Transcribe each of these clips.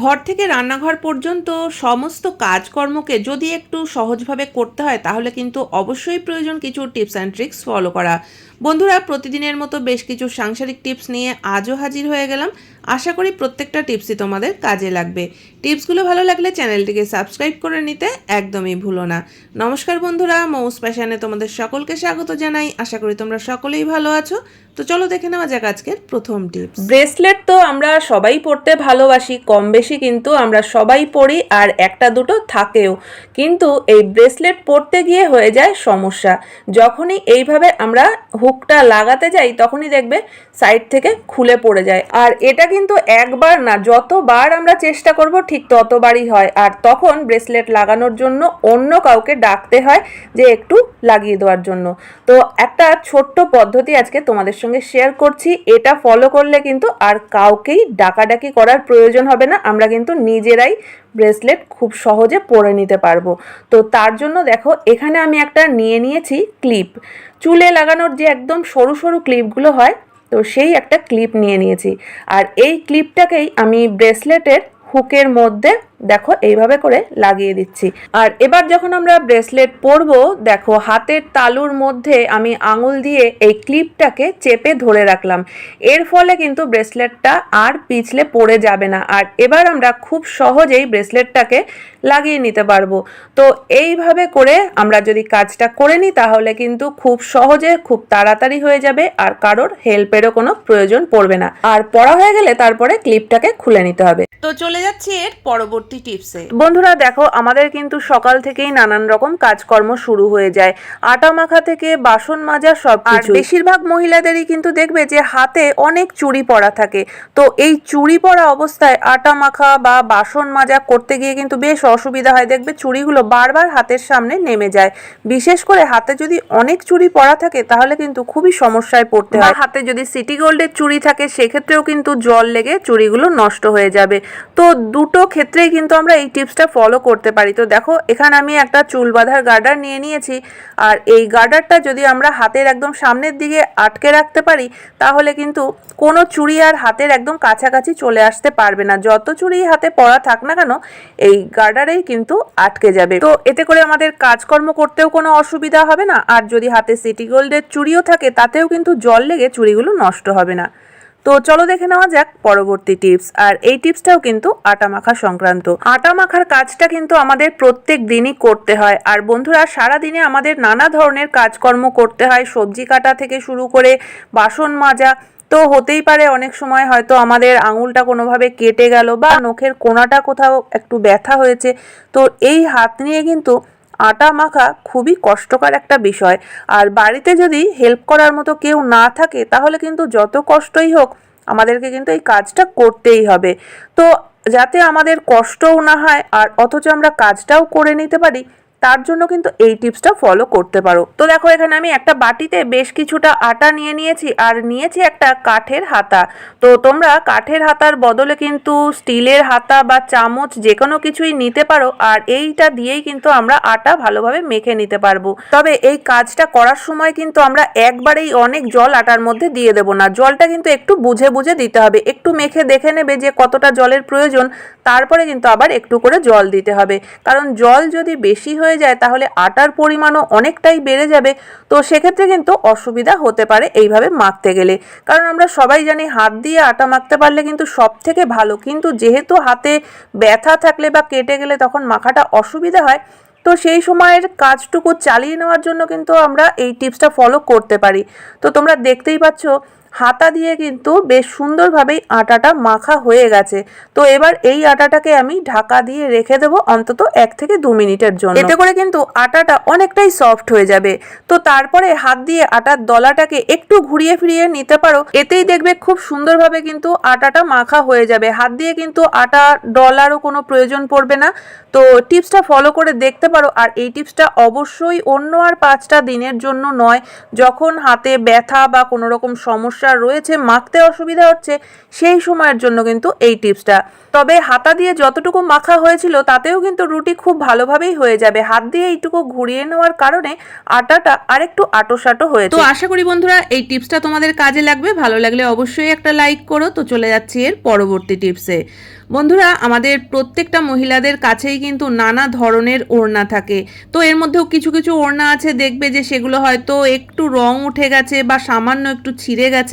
ঘর থেকে রান্নাঘর পর্যন্ত সমস্ত কাজকর্মকে যদি একটু সহজভাবে করতে হয়, তাহলে কিন্তু অবশ্যই প্রয়োজন কিছু টিপস অ্যান্ড ট্রিক্স ফলো করা। বন্ধুরা, প্রতিদিনের মতো বেশ কিছু সাংসারিক টিপস নিয়ে আজও হাজির হয়ে গেলাম। আশা করি প্রত্যেকটা টিপসই তোমাদের কাজে লাগবে। টিপসগুলো ভালো লাগলে চ্যানেলটিকে সাবস্ক্রাইব করে নিতে একদমই ভুলো না। নমস্কার বন্ধুরা, মৌস প্যাশানে তোমাদের সকলকে স্বাগত জানাই। আশা করি তোমরা সকলেই ভালো আছো। তো চলো দেখে নেওয়া যাক আজকের প্রথম টিপস। ব্রেসলেট তো আমরা সবাই পরতে ভালোবাসি, কম বেশি কিন্তু আমরা সবাই পরি আর একটা দুটো থাকেও। কিন্তু এই ব্রেসলেট পরতে গিয়ে হয়ে যায় সমস্যা। যখনই এইভাবে আমরা হুকটা লাগাতে যাই, তখনই দেখবে সাইড থেকে খুলে পড়ে যায়। আর এটা কিন্তু একবার না, যতবার আমরা চেষ্টা করব, ঠিক ততবারই হয়। আর তখন ব্রেসলেট লাগানোর জন্য অন্য কাউকে ডাকতে হয় যে একটু লাগিয়ে দেওয়ার জন্য। তো একটা ছোট্ট পদ্ধতি আজকে তোমাদের সঙ্গে শেয়ার করছি। এটা ফলো করলে কিন্তু আর কাউকেই ডাকাডাকি করার প্রয়োজন হবে না। আমরা কিন্তু নিজেরাই ব্রেসলেট খুব সহজে পরে নিতে পারব। তো তার জন্য দেখো, এখানে আমি একটা নিয়ে নিয়েছি ক্লিপ চুলে লাগানোর যে একদম সরু সরু ক্লিপগুলো হয়, তো সেই একটা ক্লিপ নিয়ে নিয়েছি। আর এই ক্লিপটাকেই আমি ব্রেসলেটের হুকের মধ্যে দেখো, এইভাবে করে লাগিয়ে দিচ্ছি। আর এবার যখন আমরা ব্রেসলেট পরবো, দেখো, হাতের তালুর মধ্যে আমি আঙুল দিয়ে এই ক্লিপটাকে চেপে ধরে রাখলাম। এর ফলে কিন্তু ব্রেসলেটটা আর পিছলে পড়ে যাবে না। আর এবার আমরা খুব সহজেই ব্রেসলেটটাকে লাগিয়ে নিতে পারব। তো এইভাবে করে আমরা যদি কাজটা করে নিই, তাহলে কিন্তু খুব সহজে খুব তাড়াতাড়ি হয়ে যাবে আর কারোর হেল্পেরও কোনো প্রয়োজন পড়বে না। আর পড়া হয়ে গেলে তারপরে ক্লিপটাকে খুলে নিতে হবে। তো চলে যাচ্ছি এর পরবর্তী টিপসে। বন্ধুরা দেখো আমাদের কিন্তু সকাল থেকেই নানান রকম কাজকর্ম শুরু হয়ে যায়। আটা মাখা থেকে বাসন মাজা সব আর বেশিরভাগ মহিলাদেরই কিন্তু দেখবে যে হাতে অনেক চুড়ি পরা থাকে। তো এই চুড়ি পরা অবস্থায় আটা মাখা বা বাসন মাজা করতে গিয়ে কিন্তু বেশ অসুবিধা হয়। দেখবে চুড়িগুলো বারবার হাতের সামনে নেমে যায়। বিশেষ করে হাতে যদি অনেক চুরি পরা থাকে তাহলে কিন্তু খুবই সমস্যায় পড়তে হয়। হাতে যদি সিটি গোল্ডের চুড়ি থাকে সেক্ষেত্রেও কিন্তু জল লেগে চুড়িগুলো নষ্ট হয়ে যাবে। তো দুটো ক্ষেত্রেই কিন্তু আমরা এই টিপসটা ফলো করতে পারি। তো দেখো, এখানে আমি একটা চুল বাঁধার গার্ডার নিয়ে নিয়েছি। আর এই গার্ডারটা যদি আমরা হাতের একদম সামনের দিকে আটকে রাখতে পারি, তাহলে কিন্তু কোনো চুড়ি আর হাতের একদম কাছাকাছি চলে আসতে পারবে না। যত চুড়ি হাতে পরা থাক না কেন, এই গার্ডারেই কিন্তু আটকে যাবে। তো এতে করে আমাদের কাজকর্ম করতেও কোনো অসুবিধা হবে না। আর যদি হাতে সিটি গোল্ডের চুড়িও থাকে, তাতেও কিন্তু জল লেগে চুড়িগুলো নষ্ট হবে না। তো চলো দেখে নেওয়া যাক পরবর্তী টিপস। আর এই টিপসটাও কিন্তু আটা মাখা সংক্রান্ত। আটা মাখার কাজটা কিন্তু আমাদের প্রত্যেক দিনই করতে হয়। আর বন্ধুরা সারা দিনে আমাদের নানা ধরনের কাজকর্ম করতে হয়। সবজি কাটা থেকে শুরু করে বাসন মাজা তো হতেই পারে অনেক সময় হয়তো আমাদের আঙুলটা কোনোভাবে কেটে গেল বা নখের কোনাটা কোথাও একটু ব্যথা হয়েছে। তো এই হাত নিয়ে কিন্তু আটা মাখা খুবই কষ্টকর একটা বিষয়। আর বাড়িতে যদি হেল্প করার মতো কেউ না থাকে, তাহলে কিন্তু যত কষ্টই হোক, আমাদেরকে কিন্তু এই কাজটা করতেই হবে। তো যাতে আমাদের কষ্টও না হয়, আর অথচ আমরা কাজটাও করে নিতে পারি তার জন্য কিন্তু এই টিপসটা ফলো করতে পারো। তো দেখো, এখানে আমি একটা বাটিতে বেশ কিছুটা আটা নিয়ে নিয়েছি আর নিয়েছি একটা কাঠের হাতা। তো তোমরা কাঠের হাতার বদলে কিন্তু স্টিলের হাতা বা চামচ যে কোনো কিছুই নিতে পারো আর এইটা দিয়েই কিন্তু আমরা আটা ভালোভাবে মেখে নিতে পারব। তবে এই কাজটা করার সময় কিন্তু আমরা একবারেই অনেক জল আটার মধ্যে দিয়ে দেবো না। জলটা কিন্তু একটু বুঝে বুঝে দিতে হবে। একটু মেখে দেখে নেবে যে কতটা জলের প্রয়োজন, তারপরে কিন্তু আবার একটু করে জল দিতে হবে। কারণ জল যদি বেশি হয়ে যায়, তাহলে আটার পরিমাণও অনেকটাই বেড়ে যাবে। তো সেক্ষেত্রে কিন্তু অসুবিধা হতে পারে এইভাবে মাখতে গেলে। কারণ আমরা সবাই জানি হাত দিয়ে আটা মাখতে পারলে কিন্তু সব থেকে ভালো। কিন্তু যেহেতু হাতে ব্যথা থাকলে বা কেটে গেলে তখন মাখাটা অসুবিধা হয়, তো সেই সময়ের কাজটুকু চালিয়ে নেওয়ার জন্য কিন্তু আমরা এই টিপসটা ফলো করতে পারি। তো তোমরা দেখতেই পাচ্ছ হাতা দিয়ে কিন্তু বেশ সুন্দরভাবেই আটাটা মাখা হয়ে গেছে। তো এবার এই আটাটাকে আমি ঢাকা দিয়ে রেখে দেবো অন্তত এক থেকে দু মিনিটের জন্য। এতে করে কিন্তু আটাটা অনেকটাই সফট হয়ে যাবে। তো তারপরে হাত দিয়ে আটার দলাটাকে একটু ঘুরিয়ে ফিরিয়ে নিতে পারো। এতেই দেখবে খুব সুন্দরভাবে কিন্তু আটাটা মাখা হয়ে যাবে। হাত দিয়ে কিন্তু আটা ডলারও কোনো প্রয়োজন পড়বে না। তো টিপসটা ফলো করে দেখতে পারো। আর এই টিপসটা অবশ্যই অন্য আর পাঁচটা দিনের জন্য নয়। যখন হাতে ব্যথা বা কোনো রকম সমস্যা রয়েছে, মাখতে অসুবিধা হচ্ছে, সেই সময়ের জন্য কিন্তু এই টিপসটা। তবে হাতা দিয়ে যতটুকু মাখা হয়েছিল, তাতেও কিন্তু রুটি খুব ভালোভাবেই হয়ে যাবে। হাত দিয়ে এইটুকু ঘুরিয়ে নেওয়ার কারণে আটাটা আরেকটু আটোসাটো হয়েছে। তো আশা করি বন্ধুরা, এই টিপসটা তোমাদের কাজে লাগবে। ভালো লাগলে অবশ্যই একটা লাইক করো। তো চলে যাচ্ছি এর পরবর্তী টিপসে। বন্ধুরা, আমাদের প্রত্যেকটা মহিলাদের কাছেই কিন্তু নানা ধরনের ওড়না থাকে। তো এর মধ্যেও কিছু কিছু ওড়না আছে। দেখবে যে সেগুলো হয়তো একটু রং উঠে গেছে বা সামান্য একটু ছিঁড়ে গেছে।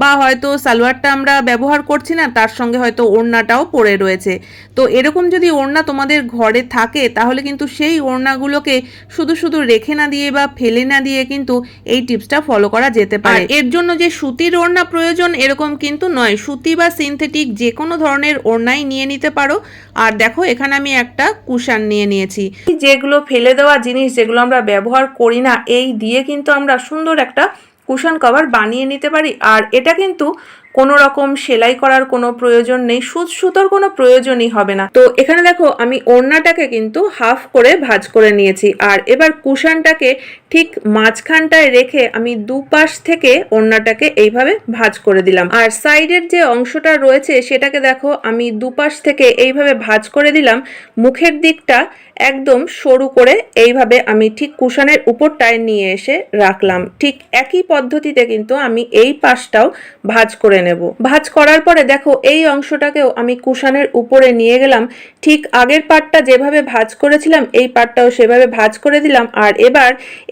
বা হয়তো সালোয়ারটা আমরা ব্যবহার করছি না তার সঙ্গে হয়তো ওড়নাটাও পড়ে রয়েছে। তো এরকম যদি ওড়না তোমাদের ঘরে থাকে তাহলে কিন্তু সেই ওড়নাগুলোকে শুধু শুধু রেখে না দিয়ে বা ফেলে না দিয়ে কিন্তু এই টিপসটা ফলো করা যেতে পারে। এর জন্য যে সুতির ওড়না প্রয়োজন এরকম কিন্তু নয়। সুতি বা সিনথেটিক যে কোনো ধরনের ওড়নাই নিয়ে নিতে পারো। আর দেখো এখানে আমি একটা কুশান নিয়ে নিয়েছি। যেগুলো ফেলে দেওয়া জিনিস যেগুলো আমরা ব্যবহার করি না এই দিয়ে কিন্তু আমরা সুন্দর একটা কুশন কভার বানিয়ে নিতে পারি। আর এটা কিন্তু কোনো রকম সেলাই করার কোনো প্রয়োজন নেই সুত সুতোর কোনো প্রয়োজনই হবে না। তো এখানে দেখো, আমি ওড়নাটাকে কিন্তু হাফ করে ভাজ করে নিয়েছি। আর এবার কুশানটাকে ঠিক মাঝখানটায় রেখে আমি দুপাশ থেকে ওড়নাটাকে এইভাবে ভাজ করে দিলাম। আর সাইডের যে অংশটা রয়েছে, সেটাকে দেখো, আমি দুপাশ থেকে এইভাবে ভাজ করে দিলাম। মুখের দিকটা একদম সরু করে এইভাবে আমি ঠিক কুশানের উপরটায় নিয়ে এসে রাখলাম। ঠিক একই পদ্ধতিতে কিন্তু আমি এই পাশটাও ভাঁজ করে নেব। ভাঁজ করার পরে দেখো, এই অংশটাকেও আমি কুশানের উপরে নিয়ে গেলাম। ঠিক আগের পাটটা যেভাবে ভাঁজ করেছিলাম, এই পাটটাও সেভাবে ভাঁজ করে দিলাম। আর এবার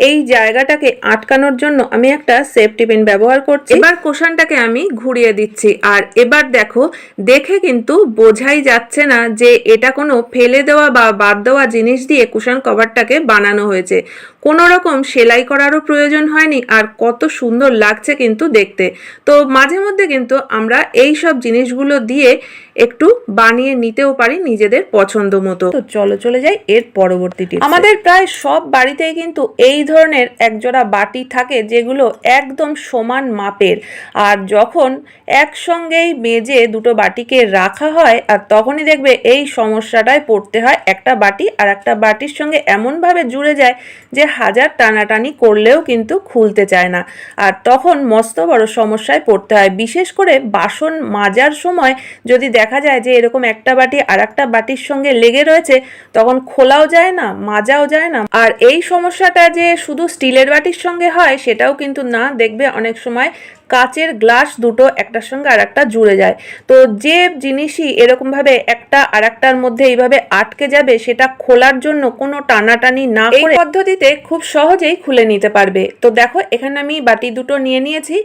এই জায়গাটাকে আটকানোর জন্য আমি একটা সেফটি পিন ব্যবহার করছি। এবার কুশানটাকে আমি ঘুরিয়ে দিচ্ছি। আর এবার দেখো, দেখে কিন্তু বোঝাই যাচ্ছে না যে এটা কোনো ফেলে দেওয়া বা বাদ দেওয়া জিনিস দিয়ে কুশন কভারটাকে বানানো হয়েছে। কোনো রকম সেলাই করারও প্রয়োজন হয়নি। আর কত সুন্দর লাগছে কিন্তু দেখতে। তো মাঝে মধ্যে কিন্তু আমরা এই সব জিনিসগুলো দিয়ে একটু বানিয়ে নিতেও পারি নিজেদের পছন্দ মতো। তো চলো চলে যাই এর পরবর্তী tips এ। আমাদের প্রায় সব বাড়িতেই কিন্তু এই ধরনের একজোড়া বাটি থাকে যেগুলো একদম সমান মাপের। আর যখন একসঙ্গেই মেজে দুটো বাটিকে রাখা হয় আর তখনই দেখবে এই সমস্যাটায় পড়তে হয় একটা বাটি আর একটা বাটির সঙ্গে এমনভাবে জুড়ে যায় যে হাজার টানাটানি করলেও কিন্তু খুলতে চায় না। আর তখন মস্ত বড় সমস্যায় পড়তে হয়। বিশেষ করে বাসন মাজার সময় যদি দেখা যায় যে এরকম একটা বাটি আর একটা বাটির সঙ্গে লেগে রয়েছে, তখন খোলাও যায় না মাজাও যায় না। আর এই সমস্যাটা যে শুধু স্টিলের বাটির সঙ্গে হয়, সেটাও কিন্তু না, দেখবে অনেক সময় কাচের গ্লাস দুটো একটার সঙ্গে আর একটা জুড়ে যায়। তো যে জিনিসই এরকমভাবে একটা আর একটার মধ্যে এইভাবে আটকে যাবে সেটা খোলার জন্য কোনো টানাটানি না এই পদ্ধতিতে খুব সহজেই খুলে নিতে পারবে। তো দেখো এখানে আমি বাটি দুটো নিয়ে নিয়েছি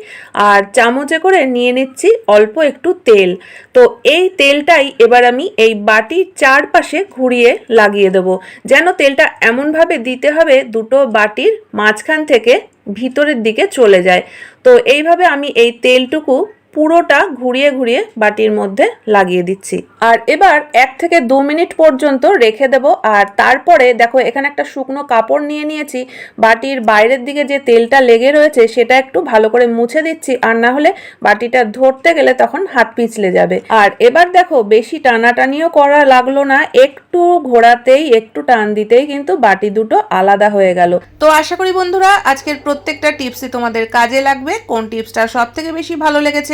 আর চামচে করে নিয়ে নিচ্ছি অল্প একটু তেল। তো এই তেলটাই এবার আমি এই বাটির চারপাশে ঘুরিয়ে লাগিয়ে দেবো। যেন তেলটা এমনভাবে দিতে হবে দুটো বাটির মাঝখান থেকে ভিতরের দিকে চলে যায়। তো এইভাবে আমি এই তেলটুকু পুরোটা ঘুরিয়ে ঘুরিয়ে বাটির মধ্যে লাগিয়ে দিচ্ছি। আর এবার এক থেকে দু মিনিট পর্যন্ত রেখে দেব। আর তারপরে দেখো, এখানে একটা শুকনো কাপড় নিয়ে নিয়েছি। বাটির বাইরের দিকে যে তেলটা লেগে রয়েছে, সেটা একটু ভালো করে মুছে দিচ্ছি। আর না হলে বাটিটা ধরতে গেলে তখন হাত পিছলে যাবে। আর এবার দেখো, বেশি টানাটানিও করা লাগল না। একটু ঘোরাতেই, একটু টান দিতেই কিন্তু বাটি দুটো আলাদা হয়ে গেল। তো আশা করি বন্ধুরা, আজকের প্রত্যেকটা টিপসই তোমাদের কাজে লাগবে। কোন টিপসটা সব থেকে বেশি ভালো লেগেছে